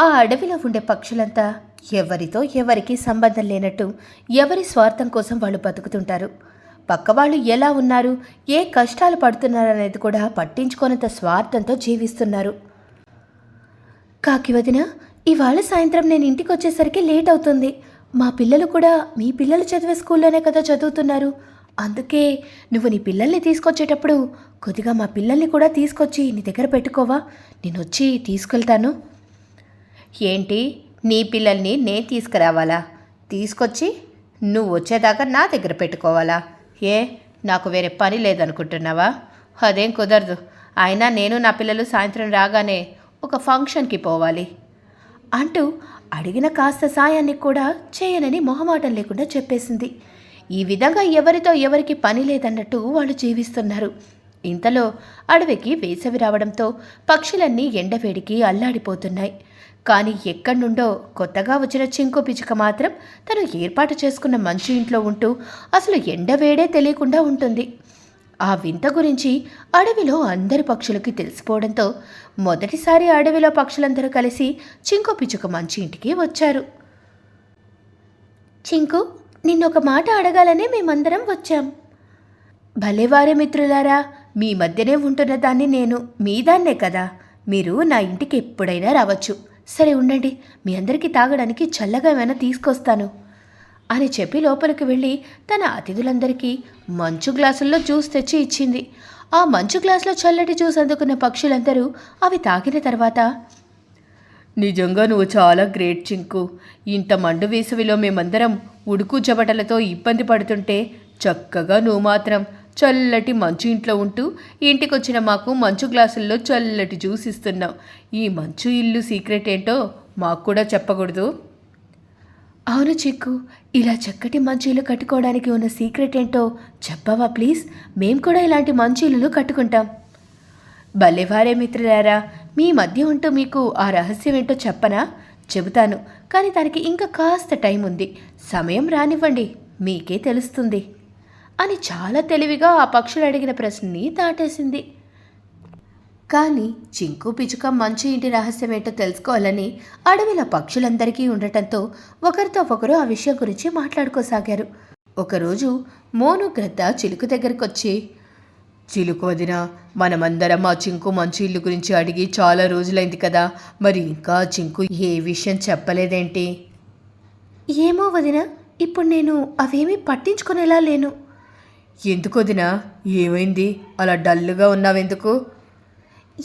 ఆ అడవిలో ఉండే పక్షులంతా ఎవరితో ఎవరికి సంబంధం లేనట్టు ఎవరి స్వార్థం కోసం వాళ్ళు బతుకుతుంటారు. పక్కవాళ్ళు ఎలా ఉన్నారు ఏ కష్టాలు పడుతున్నారు అనేది కూడా పట్టించుకోనంత స్వార్థంతో జీవిస్తున్నారు. కాకి వదిన ఇవాళ సాయంత్రం నేను ఇంటికి వచ్చేసరికి లేట్ అవుతుంది మా పిల్లలు కూడా మీ పిల్లలు చదివే స్కూల్లోనే కదా చదువుతున్నారు. అందుకే నువ్వు నీ పిల్లల్ని తీసుకొచ్చేటప్పుడు కొద్దిగా మా పిల్లల్ని కూడా తీసుకొచ్చి నీ దగ్గర పెట్టుకోవా? నేను వచ్చి తీసుకెళ్తాను. ఏంటి? నీ పిల్లల్ని నేను తీసుకురావాలా? తీసుకొచ్చి నువ్వు వచ్చేదాకా నా దగ్గర పెట్టుకోవాలా? ఏ నాకు వేరే పని లేదనుకుంటున్నావా? అదేం కుదరదు. అయినా నేను నా పిల్లలు సాయంత్రం రాగానే ఒక ఫంక్షన్కి పోవాలి. అంటూ అడిగిన కాస్త సాయాన్ని కూడా చేయనని మొహమాటం లేకుండా చెప్పేసింది. ఈ విధంగా ఎవరితో ఎవరికి పని లేదన్నట్టు వాళ్ళు జీవిస్తున్నారు. ఇంతలో అడవికి వేసవి రావడంతో పక్షులన్నీ ఎండవేడికి అల్లాడిపోతున్నాయి. కానీ ఎక్కడి నుండో కొత్తగా వచ్చిన చింకు పిచుక మాత్రం తను ఏర్పాటు చేసుకున్న మంచి ఇంట్లో ఉంటూ అసలు ఎండవేడే తెలియకుండా ఉంటుంది. ఆ వింత గురించి అడవిలో అందరి పక్షులకి తెలిసిపోవడంతో మొదటిసారి అడవిలో పక్షులందరూ కలిసి చింకు పిచుక మంచి ఇంటికి వచ్చారు. చింకు నిన్నొక మాట అడగాలనే మేమందరం వచ్చాం. భలేవారే మిత్రులారా మీ మధ్యనే ఉంటున్న దాన్ని నేను మీ దాన్నే కదా. మీరు నా ఇంటికి ఎప్పుడైనా రావచ్చు. సరే ఉండండి మీ అందరికీ తాగడానికి చల్లగా ఏమైనా తీసుకొస్తాను అని చెప్పి లోపలికి వెళ్ళి తన అతిథులందరికీ మంచు గ్లాసుల్లో జ్యూస్ తెచ్చి ఇచ్చింది. ఆ మంచు గ్లాసులో చల్లటి జ్యూస్ అందుకున్న పక్షులందరూ అవి తాగిన తర్వాత నిజంగా నువ్వు చాలా గ్రేట్ చింకు. ఇంత మండు వేసవిలో మేమందరం ఉడుకు చెమటలతో ఇబ్బంది పడుతుంటే చక్కగా నువ్వు మాత్రం చల్లటి మంచు ఇంట్లో ఉంటూ ఇంటికొచ్చిన మాకు మంచు గ్లాసుల్లో చల్లటి జ్యూస్ ఇస్తున్నావు ఈ మంచు ఇల్లు సీక్రెట్ ఏంటో మాకు కూడా చెప్పకూడదు. అవును చిక్కు ఇలా చక్కటి మంచు కట్టుకోవడానికి ఉన్న సీక్రెట్ ఏంటో చెప్పవా ప్లీజ్? మేము కూడా ఇలాంటి మంచు కట్టుకుంటాం. భలేవారే మిత్రులారా మీ మధ్య ఉంటూ మీకు ఆ రహస్యం ఏంటో చెప్పనా? చెబుతాను కానీ దానికి ఇంకా కాస్త టైం ఉంది సమయం రానివ్వండి మీకే తెలుస్తుంది. అని చాలా తెలివిగా ఆ పక్షులు అడిగిన ప్రశ్నని దాటేసింది. కానీ చింకు పిచుక మంచు ఇంటి రహస్యం ఏంటో తెలుసుకోవాలని అడవిలో పక్షులందరికీ ఉండటంతో ఒకరితో ఒకరు ఆ విషయం గురించి మాట్లాడుకోసాగారు. ఒకరోజు మోను గ్రద్ద చిలుకు దగ్గరికి వచ్చి చిలుకు వదిన మనమందరం ఆ చింకు మంచు ఇల్లు గురించి అడిగి చాలా రోజులైంది కదా మరి ఇంకా చింకు ఏ విషయం చెప్పలేదేంటి? ఏమో వదిన ఇప్పుడు నేను అవేమీ పట్టించుకునేలా లేను. ఎందుకు వదినా? ఏమైంది? అలా డల్గా ఉన్నావెందుకు?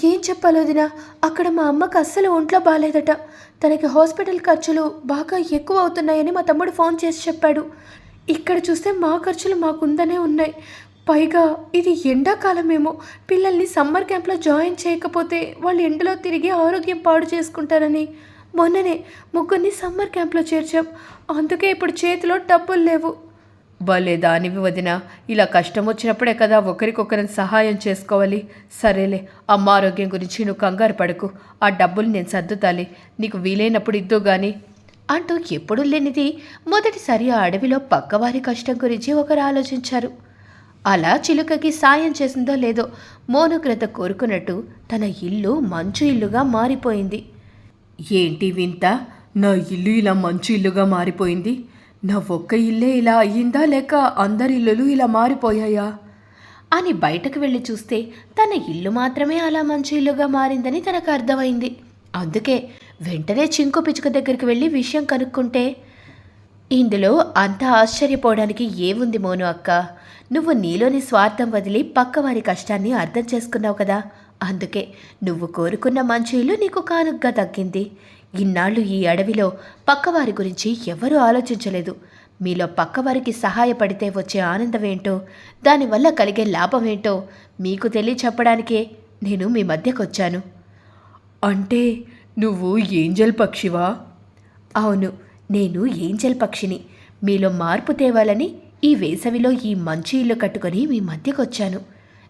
ఏం చెప్పాలి వదిన? అక్కడ మా అమ్మకు అస్సలు ఒంట్లో బాగాలేదట తనకి హాస్పిటల్ ఖర్చులు బాగా ఎక్కువ అవుతున్నాయని మా తమ్ముడు ఫోన్ చేసి చెప్పాడు. ఇక్కడ చూస్తే మా ఖర్చులు మాకుందనే ఉన్నాయి. పైగా ఇది ఎండాకాలమేమో. పిల్లల్ని సమ్మర్ క్యాంప్లో జాయిన్ చేయకపోతే వాళ్ళు ఎండలో తిరిగి ఆరోగ్యం పాడు చేసుకుంటారని. మొన్ననే ముగ్గురిని సమ్మర్ క్యాంప్లో చేర్చాం. అందుకే ఇప్పుడు చేతిలో డబ్బులు లేవు. భలే దానివి వదిన. ఇలా కష్టం వచ్చినప్పుడే కదా ఒకరికొకరిని సహాయం చేసుకోవాలి. సరేలే అమ్మ ఆరోగ్యం గురించి నువ్వు కంగారు పడకు. ఆ డబ్బులు నేను సర్దుతాలి. నీకు వీలైనప్పుడు ఇద్దు గాని. అంటూ ఎప్పుడూ లేనిది మొదటిసారి ఆ అడవిలో పక్కవారి కష్టం గురించి ఒకరు ఆలోచించారు. అలా చిలుకకి సాయం చేసిందో లేదో మోనుగ్రత కోరుకున్నట్టు తన ఇల్లు మంచు ఇల్లుగా మారిపోయింది. ఏంటి వింత? నా ఇల్లు ఇలా మంచు ఇల్లుగా మారిపోయింది. నా ఒక్క ఇల్లే ఇలా అయ్యిందా లేక అందరి ఇల్లులు ఇలా మారిపోయాయా? అని బయటకు వెళ్ళి చూస్తే తన ఇల్లు మాత్రమే అలా మంచి ఇల్లుగా మారిందని తనకు అర్థమైంది. అందుకే వెంటనే చింకు పిచుక దగ్గరికి వెళ్ళి విషయం కనుక్కుంటే ఇందులో అంత ఆశ్చర్యపోవడానికి ఏముంది మోను అక్క? నువ్వు నీలోని స్వార్థం వదిలి పక్కవారి కష్టాన్ని అర్థం చేసుకున్నావు కదా? అందుకే నువ్వు కోరుకున్న మంచి ఇల్లు నీకు కానుగ్గా తగ్గింది. ఇన్నాళ్ళు ఈ అడవిలో పక్కవారి గురించి ఎవరూ ఆలోచించలేదు. మీలో పక్కవారికి సహాయపడితే వచ్చే ఆనందమేంటో దానివల్ల కలిగే లాభమేంటో మీకు తెలియ చెప్పడానికే నేను మీ మధ్యకొచ్చాను. అంటే నువ్వు ఏంజల్ పక్షివా? అవును నేను ఏంజల్ పక్షిని. మీలో మార్పు తేవాలని ఈ వేసవిలో ఈ మంచి ఇల్లు కట్టుకొని మీ మధ్యకొచ్చాను.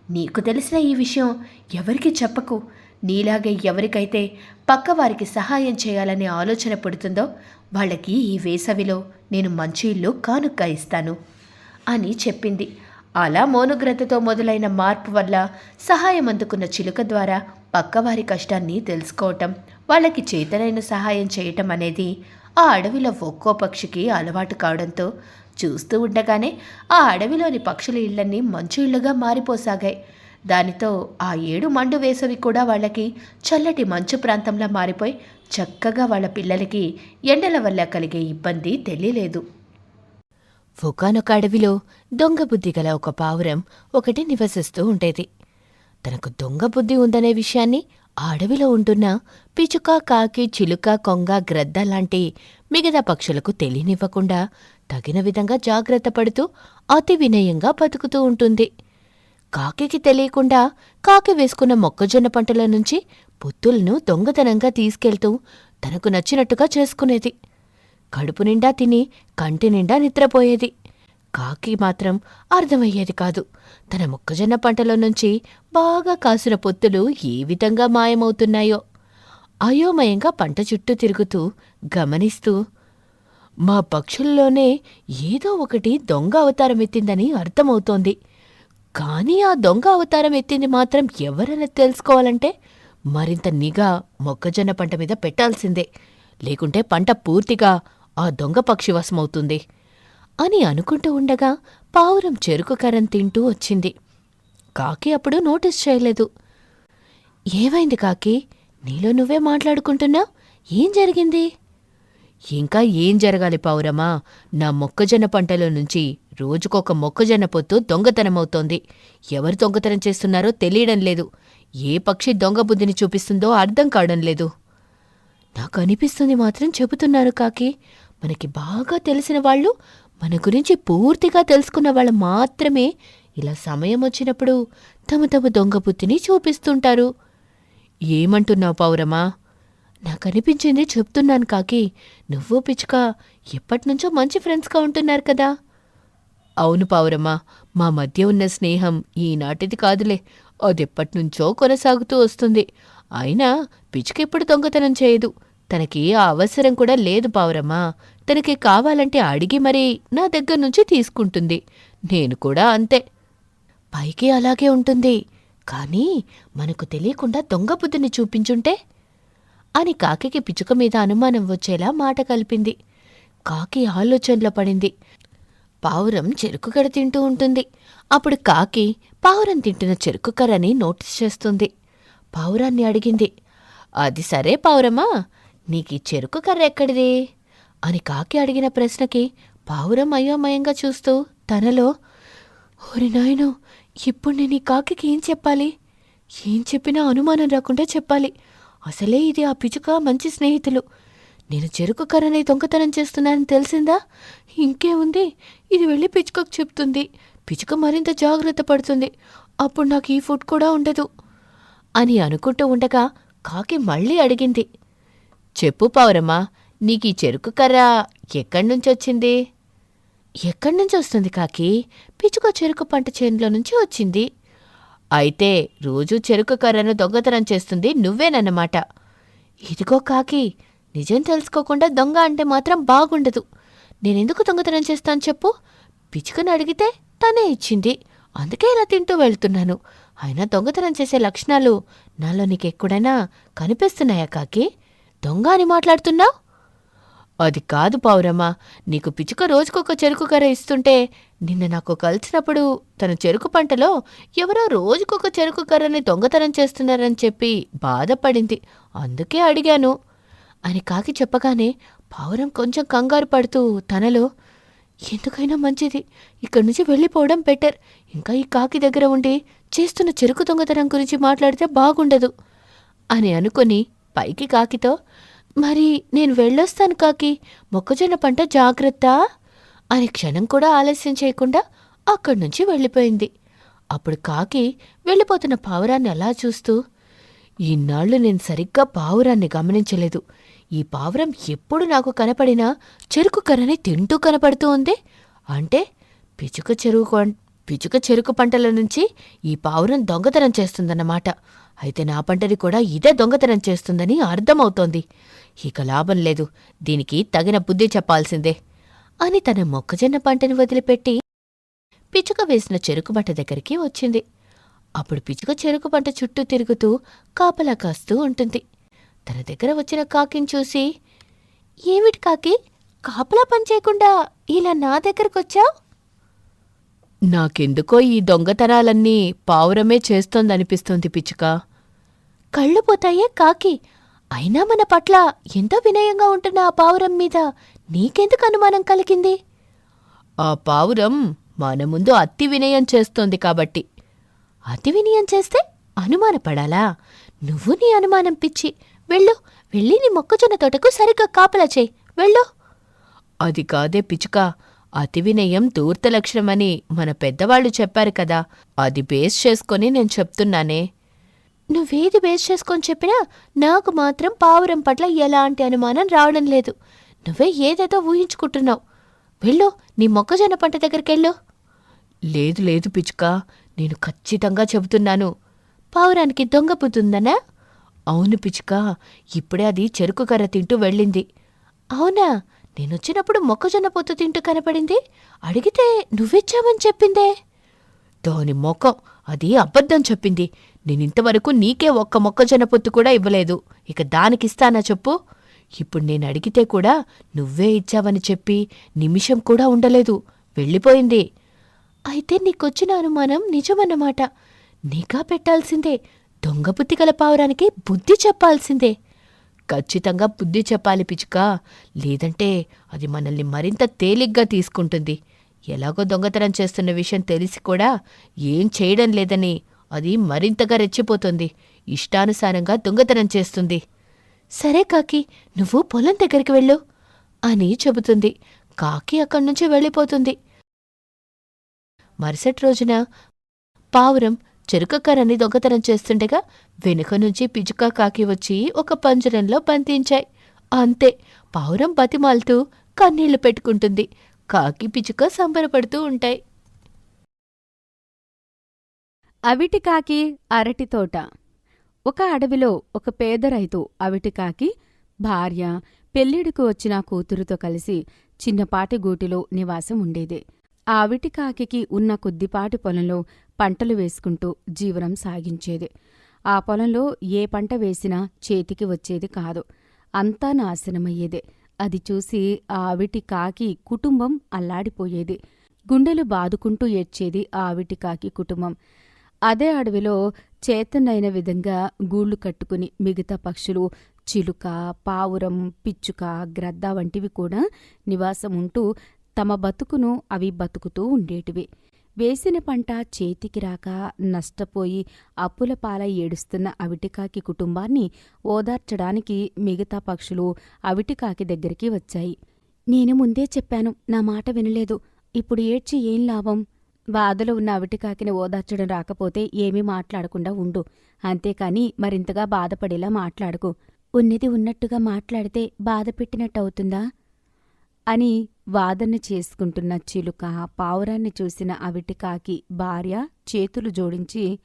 నీకు తెలిసిన ఈ విషయం ఎవరికి చెప్పకు. నీలాగే ఎవరికైతే పక్కవారికి సహాయం చేయాలనే ఆలోచన పుడుతుందో వాళ్ళకి ఈ వేసవిలో నేను మంచి ఇల్లు కానుక్క ఇస్తాను అని చెప్పింది. అలా మోనుగ్రతతో మొదలైన మార్పు వల్ల సహాయం అందుకున్న చిలుక ద్వారా పక్కవారి కష్టాన్ని తెలుసుకోవటం వాళ్ళకి చేతనైన సహాయం చేయటం అనేది ఆ అడవిలో ఒక్కో పక్షికి అలవాటు కావడంతో చూస్తూ ఉండగానే ఆ అడవిలోని పక్షుల ఇళ్ళన్నీ మంచు ఇళ్ళుగా మారిపోసాగాయి. దానితో ఆ ఏడు మండు వేసవి కూడా వాళ్ళకి చల్లటి మంచు ప్రాంతంలా మారిపోయి చక్కగా వాళ్ళ పిల్లలకి ఎండల వల్ల కలిగే ఇబ్బంది తెలియలేదు. ఒకనొక అడవిలో దొంగ బుద్ధి గల ఒక పావురం ఒకటి నివసిస్తూ ఉండేది. తనకు దొంగ బుద్ధి ఉందనే విషయాన్ని ఆ అడవిలో ఉంటున్న పిచుక కాకి చిలుక కొంగ గ్రద్ద లాంటి మిగతా పక్షులకు తెలియనివ్వకుండా తగిన విధంగా జాగ్రత్త పడుతూ అతి వినయంగా బతుకుతూ ఉంటుంది. కాకికి తెలియకుండా కాకి వేసుకున్న మొక్కజొన్న పంటల నుంచి పొత్తులను దొంగతనంగా తీసుకెళ్తూ తనకు నచ్చినట్టుగా చేసుకునేది. కడుపు నిండా తిని కంటి నిండా నిద్రపోయేది. కాకి మాత్రం అర్థమయ్యేది కాదు. తన మొక్కజొన్న పంటలో నుంచి బాగా కాసిన పొత్తులు ఏ విధంగా మాయమవుతున్నాయో. అయోమయంగా పంట చుట్టూ తిరుగుతూ గమనిస్తూ మా పక్షుల్లోనే ఏదో ఒకటి దొంగ అవతారమెత్తిందని అర్థమవుతోంది. కానీ ఆ దొంగ అవతారం ఎత్తింది మాత్రం ఎవరైనా తెలుసుకోవాలంటే మరింత నిఘా మొక్కజొన్న పంట మీద పెట్టాల్సిందే. లేకుంటే పంట పూర్తిగా ఆ దొంగ పక్షి వశమవుతుంది అని అనుకుంటూ ఉండగా పావురం చెరుకు కరం తింటూ వచ్చింది. కాకి అప్పుడు నోటీస్ చేయలేదు. ఏవైంది కాకి? నీలో నువ్వే మాట్లాడుకుంటున్నావు? ఏం జరిగింది? ఇంకా ఏం జరగాలి పావురమా నా మొక్కజొన్న పంటలో నుంచి రోజుకొక మొక్కజొన్న పొత్తు దొంగతనమవుతోంది. ఎవరు దొంగతనం చేస్తున్నారో తెలియడం లేదు. ఏ పక్షి దొంగ బుద్ధిని చూపిస్తుందో అర్థం కావడం లేదు. నాకు అనిపిస్తుంది మాత్రం చెబుతున్నారు కాకి. మనకి బాగా తెలిసిన వాళ్ళు మన గురించి పూర్తిగా తెలుసుకున్న వాళ్ళు మాత్రమే ఇలా సమయం వచ్చినప్పుడు తమ తమ దొంగ బుద్ధిని చూపిస్తుంటారు. ఏమంటున్నావు పౌరమా నాకనిపించింది చెప్తున్నాను కాకి. నువ్వు పిచ్చుక ఎప్పటినుంచో మంచి ఫ్రెండ్స్గా ఉంటున్నారు కదా. అవును పావురమ్మా మా మధ్య ఉన్న స్నేహం ఈనాటిది కాదులే. అదెప్పటినుంచో కొనసాగుతూ వస్తుంది. అయినా పిచ్చుకెప్పుడు దొంగతనం చేయదు. తనకి ఆ అవసరం కూడా లేదు పావురమ్మా. తనకి కావాలంటే అడిగి మరీ నా దగ్గర నుంచి తీసుకుంటుంది. నేను కూడా అంతే. పైకి అలాగే ఉంటుంది. కానీ మనకు తెలియకుండా దొంగ బుద్ధిని చూపించుంటే అని కాకికి పిచ్చుక మీద అనుమానం వచ్చేలా మాట కలిపింది. కాకి ఆలోచనలో పడింది. పావురం చెరుకు కర్ర తింటూ ఉంటుంది. అప్పుడు కాకి పావురం తింటున్న చెరుకు కర్రని నోటీస్ చేస్తుంది. పావురాన్ని అడిగింది అది సరే పావురమా? నీకు చెరుకు కర్ర ఎక్కడిది? అని కాకి అడిగిన ప్రశ్నకి పావురం అయోమయంగా చూస్తూ తనలో ఓరి నాయను ఇప్పుడు నేను ఈ కాకి ఏం చెప్పాలి? ఏం చెప్పినా అనుమానం రాకుండా చెప్పాలి. అసలే ఇది ఆ పిచుక మంచి స్నేహితులు. నేను చెరుకు కర్రని దొంగతనం చేస్తున్నానని తెలిసిందా? ఇంకేముంది ఇది వెళ్ళి పిచుకకు చెప్తుంది. పిచుక మరింత జాగ్రత్త పడుతుంది. అప్పుడు నాకు ఈ ఫుడ్ కూడా ఉండదు అని అనుకుంటూ ఉండగా కాకి మళ్ళీ అడిగింది. చెప్పు పౌరమ్మా నీకు ఈ చెరుకు కర్ర ఎక్కడి నుంచి వచ్చింది? ఎక్కడి నుంచి వస్తుంది కాకి? పిచుక చెరుకు పంట చేనులో నుంచి వచ్చింది. అయితే రోజూ చెరుకు కర్రను దొంగతనం చేస్తుంది నువ్వేనన్నమాట. ఇదిగో కాకి నిజం తెలుసుకోకుండా దొంగ అంటే మాత్రం బాగుండదు. నేనెందుకు దొంగతనం చేస్తాను చెప్పు? పిచుకను అడిగితే తనే ఇచ్చింది. అందుకే ఇలా తింటూ వెళ్తున్నాను. అయినా దొంగతనం చేసే లక్షణాలు నాలో నీకెక్కడైనా కనిపిస్తున్నాయా కాకి? దొంగ అని మాట్లాడుతున్నావు? అది కాదు పావురమ్మా. నీకు పిచుక రోజుకొక చెరుకు కర్ర ఇస్తుంటే నిన్న నాకు కలిసినప్పుడు తన చెరుకు పంటలో ఎవరో రోజుకొక చెరుకు కర్రని దొంగతనం చేస్తున్నారని చెప్పి బాధపడింది. అందుకే అడిగాను. అని కాకి చెప్పగానే పావురం కొంచెం కంగారు పడుతూ తనలో ఎందుకైనా మంచిది. ఇక్కడి నుంచి వెళ్ళిపోవడం బెటర్. ఇంకా ఈ కాకి దగ్గర ఉండి చేస్తున్న చెరుకు దొంగతనం గురించి మాట్లాడితే బాగుండదు. అని అనుకుని పైకి కాకితో మరి నేను వెళ్ళొస్తాను కాకి. మొక్కజొన్న పంట జాగ్రత్త అని క్షణం కూడా ఆలస్యం చేయకుండా అక్కడి నుంచి వెళ్ళిపోయింది. అప్పుడు కాకి వెళ్ళిపోతున్న పావురాన్ని అలా చూస్తూ ఇన్నాళ్ళు నేను సరిగ్గా పావురాన్ని గమనించలేదు. ఈ పావురం ఎప్పుడు నాకు కనపడినా చెరుకు కర్రని తింటూ కనపడుతూ ఉంది. అంటే పిచుక చెరుకు పిచుక చెరుకు పంటల నుంచి ఈ పావురం దొంగతనం చేస్తుందన్నమాట. అయితే నా పంటని కూడా ఇదే దొంగతనం చేస్తుందని అర్థమవుతోంది. ఇక లాభం లేదు. దీనికి తగిన బుద్ధి చెప్పాల్సిందే. అని తన మొక్కజొన్న పంటని వదిలిపెట్టి పిచుక వేసిన చెరుకు బట్ట దగ్గరికి వచ్చింది. అప్పుడు పిచ్చుక చెరుకు పంట చుట్టూ తిరుగుతూ కాపలా కాస్తూ ఉంటుంది. తన దగ్గర వచ్చిన కాకిని చూసి ఏమిటి కాకి? కాపలా పని చేయకుండా ఇలా నా దగ్గరకొచ్చావు నాకెందుకో ఈ దొంగతనాలన్నీ పావురమే చేస్తోందనిపిస్తోంది పిచ్చుక. కళ్ళు పోతాయే కాకి? అయినా మన పట్ల ఎంతో వినయంగా ఉంటున్న ఆ పావురం మీద నీకెందుకు అనుమానం కలిగింది? ఆ పావురం మన ముందు అతి వినయం చేస్తోంది కాబట్టి. అతి వినయం చేస్తే అనుమానపడాలా? నువ్వు నీ అనుమానం పిచ్చి. వెళ్ళు వెళ్ళి నీ మొక్కజొన్న తోటకు సరిగ్గా కాపలా చేయి. వెళ్ళు. అది కాదే పిచ్చుక. అతి వినయం దూర్త లక్షణమని మన పెద్దవాళ్ళు చెప్పారు కదా. అది బేస్ చేసుకొని నేను చెప్తున్నానే. నువ్వేది బేస్ చేసుకొని చెప్పినా నాకు మాత్రం పావురం పట్ల ఎలాంటి అనుమానం రావడం లేదు. నువ్వే ఏదేదో ఊహించుకుంటున్నావు. వెళ్ళు నీ మొక్కజొన్న పంట దగ్గరికెళ్ళు. లేదు లేదు పిచ్చుక నేను ఖచ్చితంగా చెబుతున్నాను. పావురానికి దొంగ పుతుందనా అవును పిచ్చుక ఇప్పుడే అది చెరుకు కర్ర తింటూ వెళ్ళింది. అవునా? నేనొచ్చినప్పుడు మొక్కజొన్న పొత్తు తింటూ కనపడింది. అడిగితే నువ్విచ్చావని చెప్పిందే. దాని మొఖం అది అబద్ధం చెప్పింది. నేనింతవరకు నీకే ఒక్క మొక్కజొన్న పొత్తు కూడా ఇవ్వలేదు. ఇక దానికిస్తానా చెప్పు? ఇప్పుడు నేను అడిగితే కూడా నువ్వే ఇచ్చావని చెప్పి నిమిషం కూడా ఉండలేదు. వెళ్ళిపోయింది. అయితే నీకొచ్చిన అనుమానం నిజమన్నమాట. నిఘా పెట్టాల్సిందే. దొంగబుద్ధి గల పావురానికి బుద్ధి చెప్పాల్సిందే. ఖచ్చితంగా బుద్ధి చెప్పాలి పిచ్చుక. లేదంటే అది మనల్ని మరింత తేలిగ్గా తీసుకుంటుంది. ఎలాగో దొంగతనం చేస్తున్న విషయం తెలిసి కూడా ఏం చేయడం లేదని అది మరింతగా రెచ్చిపోతుంది. ఇష్టానుసారంగా దొంగతనం చేస్తుంది. సరే కాకి నువ్వు పొలం దగ్గరికి వెళ్ళు అని చెబుతుంది. కాకి అక్కడి నుంచి వెళ్ళిపోతుంది. మరుసటి రోజున పావురం చెరుకక్కరని దొంగతనం చేస్తుండగా వెనుక నుంచి పిచుక కాకి వచ్చి ఒక పంజరంలో బంధించాయి. అంతే పావురం బతిమాలుతూ కన్నీళ్ళు పెట్టుకుంటుంది. కాకి పిచుక సంబరపడుతూ ఉంటాయి. అవిటికాకి అరటితోట ఒక అడవిలో ఒక పేద రైతు అవిటికాకి భార్య పెళ్ళిడికి వచ్చిన కూతురుతో కలిసి చిన్నపాటి గూటిలో నివాసం ఉండేది. ఆ అవిటికాకి ఉన్న కొద్దిపాటి పొలంలో పంటలు వేసుకుంటూ జీవనం సాగించేది. ఆ పొలంలో ఏ పంట వేసినా చేతికి వచ్చేది కాదు. అంతా నాశనమయ్యేది. అది చూసి ఆ అవిటి కాకి కుటుంబం అల్లాడిపోయేది. గుండెలు బాదుకుంటూ ఏడ్చేది ఆ అవిటి కాకి కుటుంబం. అదే అడవిలో చేతనైన విధంగా గూళ్ళు కట్టుకుని మిగతా పక్షులు చిలుక పావురం పిచ్చుక గ్రద్ద వంటివి కూడా నివాసం ఉంటూ తమ బతుకును అవి బతుకుతూ ఉండేటివి. వేసిన పంట చేతికి రాక నష్టపోయి అప్పుల పాలై ఏడుస్తున్న అవిటికాకి కుటుంబాన్ని ఓదార్చడానికి మిగతా పక్షులు అవిటికాకి దగ్గరికి వచ్చాయి. నేను ముందే చెప్పాను నా మాట వినలేదు. ఇప్పుడు ఏడ్చి ఏం లాభం? బాధలో ఉన్న అవిటికాకిని ఓదార్చడం రాకపోతే ఏమీ మాట్లాడకుండా ఉండు. అంతేకాని మరింతగా బాధపడేలా మాట్లాడకు. ఉన్నది ఉన్నట్టుగా మాట్లాడితే బాధ పెట్టినట్టవుతుందా? అని వాదన చేసుకుంటున్న చిలుక పావురాన్ని చూసిన అవిటికాకి భార్య చేతులు జోడించి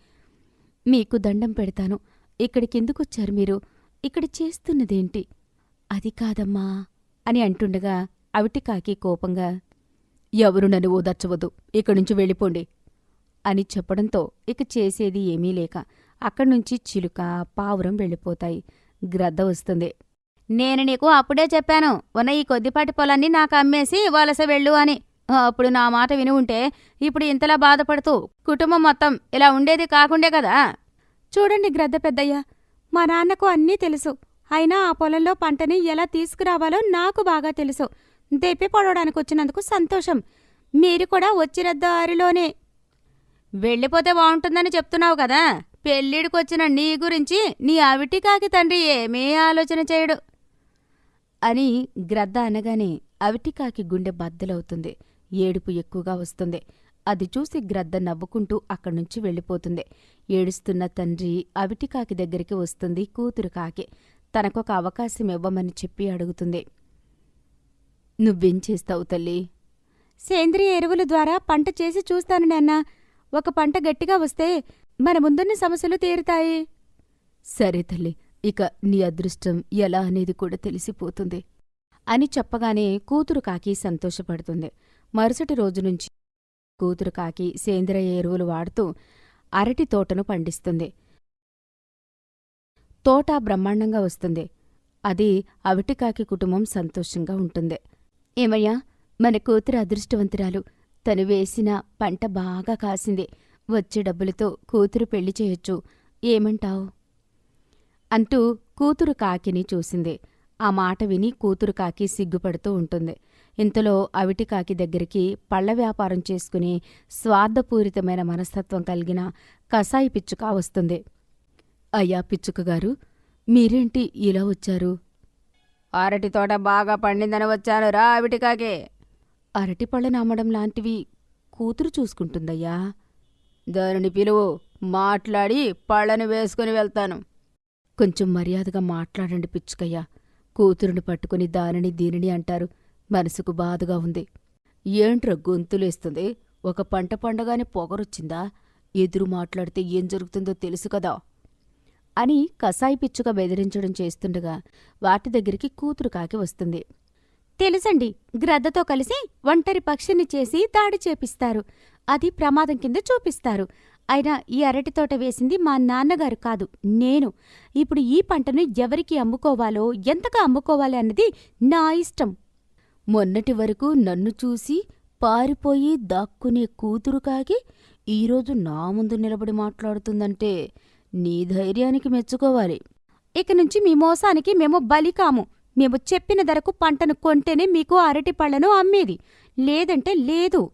మీకు దండం పెడతాను. ఇక్కడికెందుకొచ్చారు మీరు? ఇక్కడ చేస్తున్నదేంటి? అది కాదమ్మా అని అంటుండగా అవిటికాకి కోపంగా ఎవరు నన్ను ఓదార్చవద్దు. ఇక్కడ్నుంచి వెళ్ళిపోండి. అని చెప్పడంతో ఇక చేసేది ఏమీ లేక అక్కడ్నుంచి చిలుక పావురం వెళ్ళిపోతాయి. గ్రద్ద వస్తుంది. నేను నీకు అప్పుడే చెప్పాను ఉన్న ఈ కొద్దిపాటి పొలాన్ని నాకు అమ్మేసి వలస వెళ్ళు అని. అప్పుడు నా మాట విని ఉంటే ఇప్పుడు ఇంతలా బాధపడుతూ కుటుంబం మొత్తం ఇలా ఉండేది కాకుండే కదా. చూడండి గ్రద్ద పెద్దయ్య మా నాన్నకు అన్నీ తెలుసు. అయినా ఆ పొలంలో పంటని ఎలా తీసుకురావాలో నాకు బాగా తెలుసు. దెప్పి పడవడానికి వచ్చినందుకు సంతోషం. మీరు కూడా వచ్చిన దారిలోనే వెళ్ళిపోతే బాగుంటుందని చెప్తున్నావు కదా. పెళ్ళిడికొచ్చిన నీ గురించి నీ అవిటికాకి తండ్రి ఏమీ ఆలోచన చేయడు. అని గ్రద్ద అనగానే అవిటికాకి గుండె బద్దలవుతుంది. ఏడుపు ఎక్కువగా వస్తుంది. అది చూసి గ్రద్ద నవ్వుకుంటూ అక్కడ్నుంచి వెళ్ళిపోతుంది. ఏడుస్తున్న తండ్రి అవిటికాకి దగ్గరికి వస్తుంది కూతురు కాకి. తనకొక అవకాశం ఇవ్వమని చెప్పి అడుగుతుంది. నువ్వేం చేస్తావు తల్లి? సేంద్రియ ఎరువుల ద్వారా పంట చేసి చూస్తాను నాన్న. ఒక పంట గట్టిగా వస్తే మన ముందున్న సమస్యలు తీరుతాయి. సరే తల్లి ఇక నీ అదృష్టం ఎలా అనేది కూడా తెలిసిపోతుంది అని చెప్పగానే కూతురు కాకి సంతోషపడుతుంది. మరుసటి రోజు నుంచి కూతురు కాకి సేంద్రియ ఎరువులు వాడుతూ అరటి తోటను పండిస్తుంది. తోట బ్రహ్మాండంగా వస్తుంది. అది అవిటికాకి కుటుంబం సంతోషంగా ఉంటుంది. ఏమయ్యా? మన కూతురు అదృష్టవంతురాలు. తను వేసిన పంట బాగా కాసింది. వచ్చే డబ్బులతో కూతురు పెళ్ళి చేయొచ్చు. ఏమంటావ్? అంటూ కూతురు కాకిని చూసింది. ఆ మాట విని కూతురు కాకి సిగ్గుపడుతూ ఉంటుంది. ఇంతలో అవిటి కాకి దగ్గరికి పళ్ళ వ్యాపారం చేసుకుని స్వార్థపూరితమైన మనస్తత్వం కలిగిన కసాయి పిచ్చుక వస్తుంది. అయ్యా పిచ్చుక గారు మీరేంటి ఇలా వచ్చారు? అరటి తోట బాగా పండిందని వచ్చాను. రా అవిటికాకే. అరటి పళ్ళను అమ్మడం లాంటివి కూతురు చూసుకుంటుందయ్యా. దానిని పిలువు. మాట్లాడి పళ్ళను వేసుకుని వెళ్తాను. కొంచెం మర్యాదగా మాట్లాడండి పిచ్చుకయ్య. కూతురుని పట్టుకుని దానిని దీనిని అంటారు. మనసుకు బాధగా ఉంది. ఏంట్రా గొంతులేస్తుంది? ఒక పంట పండగానే పొగరొచ్చిందా? ఎదురు మాట్లాడితే ఏం జరుగుతుందో తెలుసు కదా. అని కసాయి పిచ్చుక బెదిరించడం చేస్తుండగా వాటి దగ్గరికి కూతురు కాకి వస్తుంది. తెలుసండి గ్రద్దతో కలిసి ఒంటరి పక్షిని చేసి దాడి చేపిస్తారు. అది ప్రమాదం కింద చూపిస్తారు. అయినా ఈ అరటి తోట వేసింది మా నాన్నగారు కాదు నేను. ఇప్పుడు ఈ పంటను ఎవరికి అమ్ముకోవాలో ఎంతగా అమ్ముకోవాలి అన్నది నా ఇష్టం. మొన్నటి వరకు నన్ను చూసి పారిపోయి దాక్కునే కూతురు కాకి ఈరోజు నా ముందు నిలబడి మాట్లాడుతుందంటే నీ ధైర్యానికి మెచ్చుకోవాలి. ఇక నుంచి మీ మోసానికి మేము బలి కాము. మేము చెప్పిన ధరకు పంటను కొంటేనే మీకు అరటి పళ్ళను అమ్మేది. లేదంటే లేదు.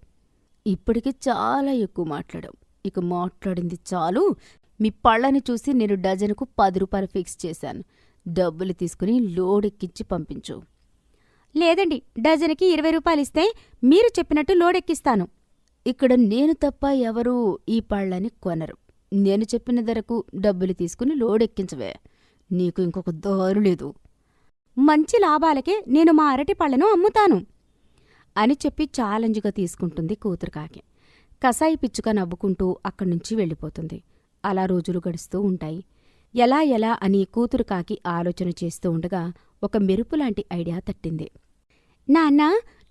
ఇప్పటికి చాలా ఎక్కువ మాట్లాడాం ఇక మాట్లాడింది చాలు. మీ పళ్ళని చూసి నేను డజనుకు పది రూపాయలు ఫిక్స్ చేశాను. డబ్బులు తీసుకుని లోడ్ ఎక్కించి పంపించు. లేదండి డజన్కి ఇరవై రూపాయలు ఇస్తే మీరు చెప్పినట్టు లోడ్ ఎక్కిస్తాను ఇక్కడ నేను తప్ప ఎవరూ ఈ పళ్ళని కొనరు. నేను చెప్పిన ధరకు డబ్బులు తీసుకుని లోడెక్కించవే. నీకు ఇంకొక దారు లేదు. మంచి లాభాలకే నేను మా అరటి పళ్ళను అమ్ముతాను అని చెప్పి ఛాలెంజ్గా తీసుకుంటుంది కూతురు కాకి. కసాయి పిచ్చుక నవ్వుకుంటూ అక్కడి నుంచి వెళ్ళిపోతుంది. అలా రోజులు గడుస్తూ ఉంటాయి. ఎలా ఎలా అని కూతురు కాకి ఆలోచన చేస్తూ ఉండగా ఒక మెరుపులాంటి ఐడియా తట్టింది. నాన్న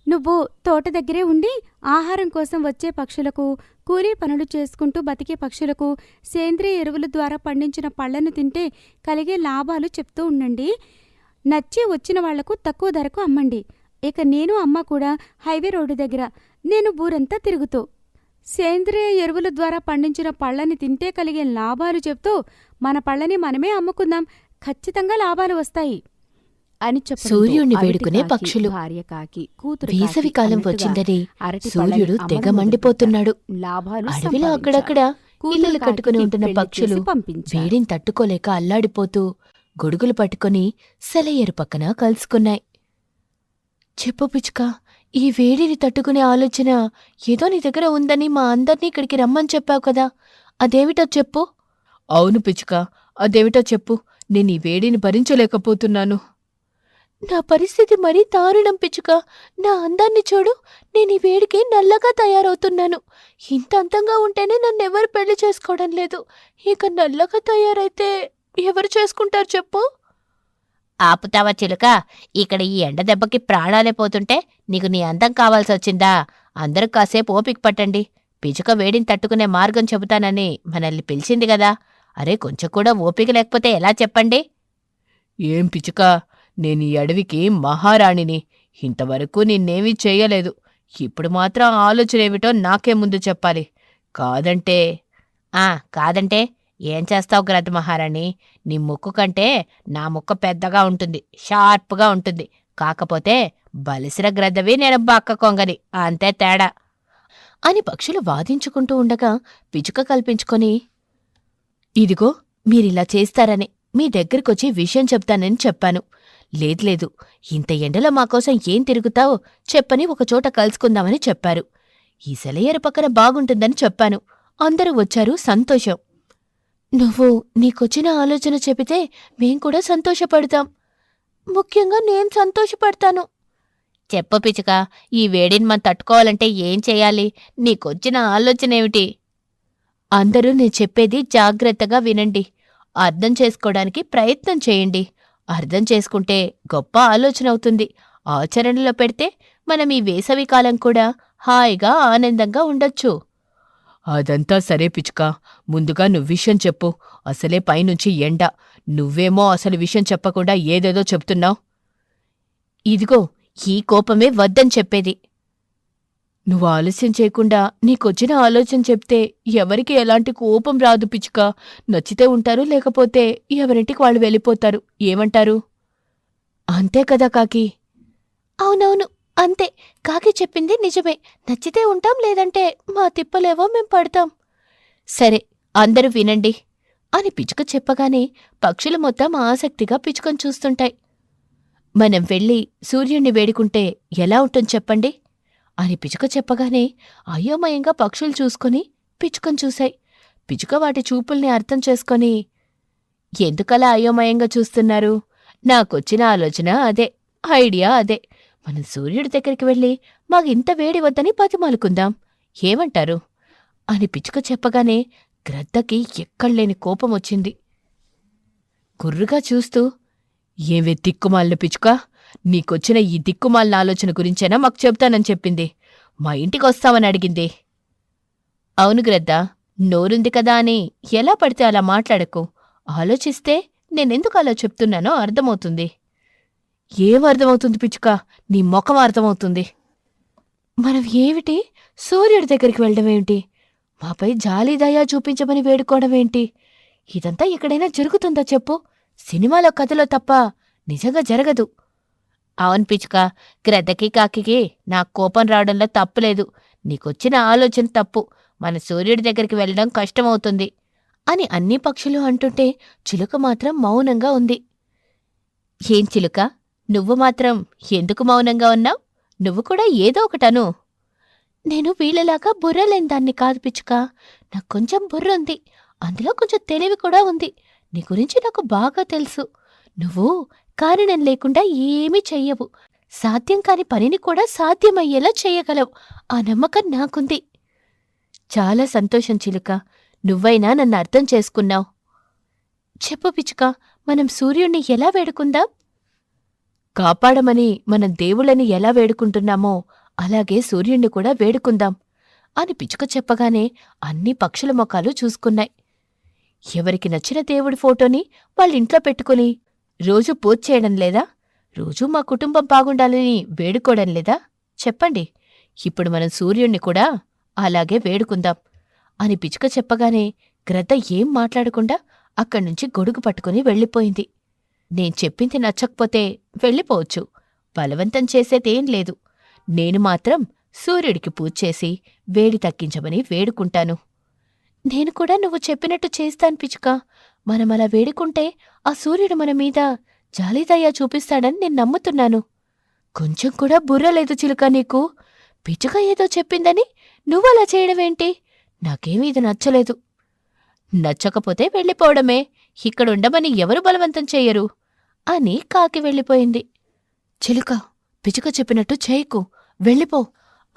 నువ్వు తోట దగ్గరే ఉండి ఆహారం కోసం వచ్చే పక్షులకు కూలీ పనులు చేసుకుంటూ బతికే పక్షులకు సేంద్రియ ఎరువుల ద్వారా పండించిన పళ్ళను తింటే కలిగే లాభాలు చెప్తూ ఉండండి. నచ్చి వచ్చిన వాళ్ళకు తక్కువ ధరకు అమ్మండి. ఇక నేను అమ్మ కూడా హైవే రోడ్డు దగ్గర. నేను ఊరంతా తిరుగుతూ. సేంద్రియ ఎరువుల ద్వారా పండించిన పళ్ళని తింటే కలిగే లాభాలు చెప్తూ మన పళ్ళని మనమే అమ్ముకుందాం. ఖచ్చితంగా లాభాలు వస్తాయి. అని చెప్పడంతో సూర్యుణ్ణి వేడుకునే పక్షులు. భార్య కాకి కూతురు వేసవి కాలం వచ్చిందని అరటి సూర్యుడు తెగ మండిపోతున్నాడు. లాభాలు అడవిలో. అక్కడక్కడ ఇళ్ళలు కట్టుకుని ఉంటున్న పక్షులు. వేడిని తట్టుకోలేక అల్లాడిపోతూ గొడుగులు పట్టుకుని సెలయేరు పక్కన కలుసుకున్నాయి చెప్పు పిచ్చుక ఈ వేడిని తట్టుకునే ఆలోచన ఏదో నీ దగ్గర ఉందని మా అందర్నీ ఇక్కడికి రమ్మని చెప్పావు కదా అదేమిటో చెప్పు అవును పిచ్చుక అదేమిటో చెప్పు నేను ఈ వేడిని భరించలేకపోతున్నాను నా పరిస్థితి మరీ దారుణం పిచ్చుక. నా అందాన్ని చూడు. నేను ఈ వేడికి నల్లగా తయారవుతున్నాను. ఇంత అందంగా ఉంటేనే నన్నెవరు పెళ్ళి చేసుకోవడం లేదు. ఇక నల్లగా తయారైతే ఎవరు చేసుకుంటారు చెప్పు? ఆపుతావా చిలుక? ఇక్కడ ఈ ఎండ దెబ్బకి ప్రాణాలే పోతుంటే నీకు నీ అందం కావాల్సి వచ్చిందా అందరూ కాసేపు ఓపిక పట్టండి. పిచుక వేడిని తట్టుకునే మార్గం చెబుతానని మనల్ని పిలిచింది కదా. అరే కొంచెం కూడా ఓపిక లేకపోతే ఎలా చెప్పండి? ఏం పిచుక నేను ఈ అడవికి మహారాణిని. ఇంతవరకు నిన్నేమీ చేయలేదు. ఇప్పుడు మాత్రం ఆలోచన ఏమిటో నాకే ముందు చెప్పాలి. కాదంటే ఆ కాదంటే ఏం చేస్తావు గ్రద్ద మహారాణి? నీ ముక్కు కంటే నా ముక్క పెద్దగా ఉంటుంది షార్ప్గా ఉంటుంది. కాకపోతే బలిసిన గ్రద్దవి నేను బక్క కొంగని అంతే తేడా. అని పక్షులు వాదించుకుంటూ ఉండగా పిచుక కల్పించుకొని ఇదిగో మీరిలా చేస్తారని మీ దగ్గరకొచ్చి విషయం చెప్తానని చెప్పాను. లేదు లేదు. ఇంత ఎండలో మాకోసం ఏం తిరుగుతావో చెప్పని ఒకచోట కలుసుకుందామని చెప్పారు. ఈ సెలయేరు పక్కన బాగుంటుందని చెప్పాను. అందరూ వచ్చారు సంతోషం. నువ్వు నీకొచ్చిన ఆలోచన చెబితే మేం కూడా సంతోషపడతాం. ముఖ్యంగా నేను సంతోషపడతాను. చెప్పు పిచుక ఈ వేడిని మనం తట్టుకోవాలంటే ఏం చేయాలి? నీకొచ్చిన ఆలోచనేమిటి? అందరూ నేను చెప్పేది జాగ్రత్తగా వినండి. అర్థం చేసుకోవడానికి ప్రయత్నం చేయండి. అర్థం చేసుకుంటే గొప్ప ఆలోచన అవుతుంది. ఆచరణలో పెడితే మనం ఈ వేసవి కాలం కూడా హాయిగా ఆనందంగా ఉండొచ్చు. అదంతా సరే పిచ్చుక. ముందుగా నువ్వు విషయం చెప్పు. అసలే పైనుంచి ఎండ. నువ్వేమో అసలు విషయం చెప్పకుండా ఏదేదో చెప్తున్నావు. ఇదిగో ఈ కోపమే వద్దని చెప్పేది. నువ్వు ఆలస్యం చేయకుండా నీకొచ్చిన ఆలోచన చెప్తే ఎవరికి ఎలాంటి కోపం రాదు పిచ్చుక. నచ్చితే ఉంటారు లేకపోతే ఎవరింటికి వాళ్ళు వెళ్ళిపోతారు. ఏమంటారు? అంతే కదా కాకి. అవునవును అంతే. కాకి చెప్పింది నిజమే. నచ్చితే ఉంటాం లేదంటే మా తిప్పలేవో మేం పడతాం. సరే అందరూ వినండి. అని పిచ్చుక చెప్పగానే పక్షులు మొత్తం ఆసక్తిగా పిచ్చుకొని చూస్తుంటాయి. మనం వెళ్ళి సూర్యుణ్ణి వేడుకుంటే ఎలా ఉంటుంది చెప్పండి. అని పిచ్చుక చెప్పగానే అయోమయంగా పక్షులు చూసుకొని పిచుకను చూశాయి. పిచ్చుక వాటి చూపుల్ని అర్థం చేసుకొని ఎందుకలా అయోమయంగా చూస్తున్నారు? నాకొచ్చిన ఆలోచన అదే ఐడియా అదే. మనం సూర్యుడి దగ్గరికి వెళ్ళి మాకింత వేడి వద్దని బతిమాలుకుందాం. ఏమంటారు? అని పిచ్చుక చెప్పగానే గ్రద్దకి ఎక్కడలేని కోపం వచ్చింది. గుర్రుగా చూస్తూ ఏవే దిక్కుమాలిన పిచ్చుక నీకొచ్చిన ఈ దిక్కుమాలిన ఆలోచన గురించేనా మాకు చెప్తానని చెప్పింది. మా ఇంటికి వస్తామని అడిగింది. అవును గ్రద్ద నోరుంది కదా అని ఎలా పడితే అలా మాట్లాడకు. ఆలోచిస్తే నేనెందుకు అలా చెప్తున్నానో అర్థమవుతుంది. ఏం అర్థమవుతుంది పిచ్చుక? నీ ముఖం అర్థమవుతుంది. మనం ఏమిటి? సూర్యుడి దగ్గరికి వెళ్ళడం ఏమిటి? మాపై జాలి దయా చూపించమని వేడుకోవడం ఏంటి? ఇదంతా ఎక్కడైనా జరుగుతుందా చెప్పు? సినిమాలో కథలో తప్ప నిజంగా జరగదు. అవును పిచ్చుక గ్రద్దకి కాకికి నా కోపం రావడంలో తప్పులేదు నీకొచ్చిన ఆలోచన తప్పు. మన సూర్యుడి దగ్గరికి వెళ్ళడం కష్టమవుతుంది. అని అన్ని పక్షులు అంటుంటే చిలుక మాత్రం మౌనంగా ఉంది. ఏం చిలుక? నువ్వు మాత్రం ఎందుకు మౌనంగా ఉన్నావు? నువ్వు కూడా ఏదో ఒకటను. నేను వీళ్ళలాగా బుర్రలేని దాన్ని కాదు పిచ్చుక. నాకు కొంచెం బుర్ర ఉంది. అందులో కొంచెం తెలివి కూడా ఉంది. నీ గురించి నాకు బాగా తెలుసు. నువ్వు కారణం లేకుండా ఏమీ చెయ్యవు. సాధ్యం కాని పనిని కూడా సాధ్యమయ్యేలా చేయగలవు. ఆ నమ్మకం నాకుంది. చాలా సంతోషం చిలుక. నువ్వైనా నన్ను అర్థం చేసుకున్నావు. చెప్పు పిచ్చుక మనం సూర్యుణ్ణి ఎలా వేడుకుందాం? కాపాడమని మనం దేవుళ్ళని ఎలా వేడుకుంటున్నామో అలాగే సూర్యుణ్ణి కూడా వేడుకుందాం అని పిచ్చుక చెప్పగానే అన్ని పక్షుల మొఖాలు చూసుకున్నాయి. ఎవరికి నచ్చిన దేవుడి ఫోటోని వాళ్ళింట్లో పెట్టుకుని రోజు పూజ చేయడం లేదా? రోజూ మా కుటుంబం బాగుండాలని వేడుకోవడం లేదా? చెప్పండి. ఇప్పుడు మనం సూర్యుణ్ణి కూడా అలాగే వేడుకుందాం అని పిచ్చుక చెప్పగానే గ్రద్ద ఏం మాట్లాడకుండా అక్కడ్నుంచి గొడుగు పట్టుకుని వెళ్ళిపోయింది. నేను చెప్పింది నచ్చకపోతే వెళ్ళిపోవచ్చు. బలవంతం చేసేదేం లేదు. నేను మాత్రం సూర్యుడికి పూజ చేసి వేడి తగ్గించమని వేడుకుంటాను. నేను కూడా నువ్వు చెప్పినట్టు చేస్తాను పిచ్చుక. మనం అలా వేడుకుంటే ఆ సూర్యుడు మన మీద జాలిదయ్యా చూపిస్తాడని నేను నమ్ముతున్నాను. కొంచెం కూడా బుర్ర లేదు చిలుక నీకు. పిచ్చుక ఏదో చెప్పిందని నువ్వలా చేయడమేంటి? నాకేమీ ఇది నచ్చలేదు. నచ్చకపోతే వెళ్ళిపోవడమే. ఇక్కడుండమని ఎవరు బలవంతం చెయ్యరు అని కాకి వెళ్ళిపోయింది. చిలుక పిచుక చెప్పినట్టు చేయకు. వెళ్ళిపో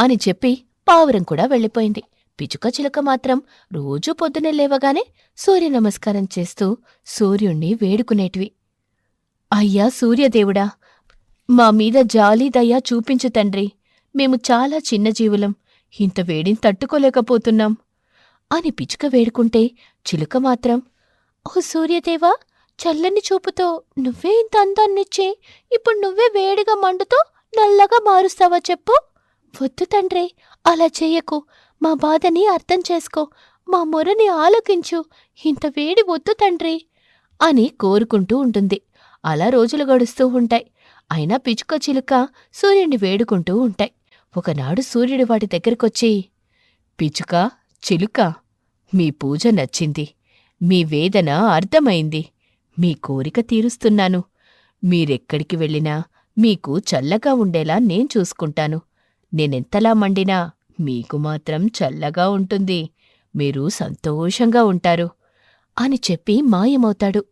అని చెప్పి పావురం కూడా వెళ్ళిపోయింది. పిచుక చిలుక మాత్రం రోజూ పొద్దునే లేవగానే సూర్య నమస్కారం చేస్తూ సూర్యుణ్ణి వేడుకునేటివి. అయ్యా సూర్యదేవుడా మా మీద జాలి దయ చూపించు తండ్రి. మేము చాలా చిన్న జీవులం ఇంత వేడిని తట్టుకోలేకపోతున్నాం అని పిచుక వేడుకుంటే చిలుక మాత్రం ఓ సూర్యదేవా చల్లని చూపుతో నువ్వే ఇంత అందాన్నిచ్చి ఇప్పుడు నువ్వే వేడిగా మండుతో నల్లగా మారుస్తావా చెప్పు. వద్దు తండ్రి అలా చేయకు. మా బాధని అర్థం చేసుకో. మా మొరని ఆలోకించు. ఇంత వేడి వద్దు తండ్రి. అని కోరుకుంటూ ఉంటుంది. అలా రోజులు గడుస్తూ ఉంటాయి. అయినా పిచుక చిలుక సూర్యుడిని వేడుకుంటూ ఉంటాయి. ఒకనాడు సూర్యుడు వాటి దగ్గరకొచ్చి పిచుక చిలుక మీ పూజ నచ్చింది. మీ వేదన అర్థమైంది. మీ కోరిక తీరుస్తున్నాను. మీరెక్కడికి వెళ్ళినా మీకు చల్లగా ఉండేలా నేను చూసుకుంటాను. నేనెంతలా మండినా మీకు మాత్రం చల్లగా ఉంటుంది. మీరు సంతోషంగా ఉంటారు. అని చెప్పి మాయమవుతాడు.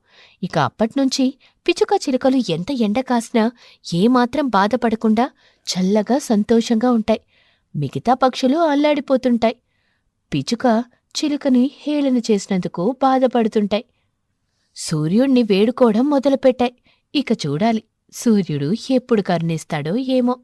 ఇక అప్పట్నుంచి పిచుక చిలుకలు ఎంత ఎండ కాసినా ఏమాత్రం బాధపడకుండా చల్లగా సంతోషంగా ఉంటాయి. మిగతా పక్షులు అల్లాడిపోతుంటాయి. పిచుక చిలుకని హేళన చేసినందుకు బాధపడుతుంటాయి. సూర్యుణ్ణి వేడుకోవడం మొదలుపెట్టాయి. ఇక చూడాలి సూర్యుడు ఎప్పుడు కరుణిస్తాడో ఏమో.